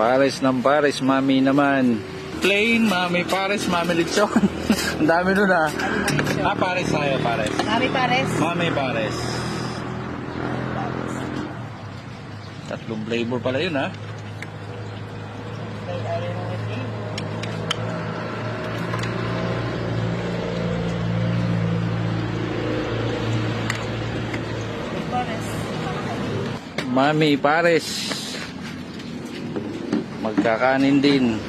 Pares ng pares, mami naman. Plain, mami pares, mami lechon. Ang dami nun ah. Ah, pares tayo, pares. Mami pares. Mami pares. Tatlong flavor pala yun ah. Mami pares magkakanin din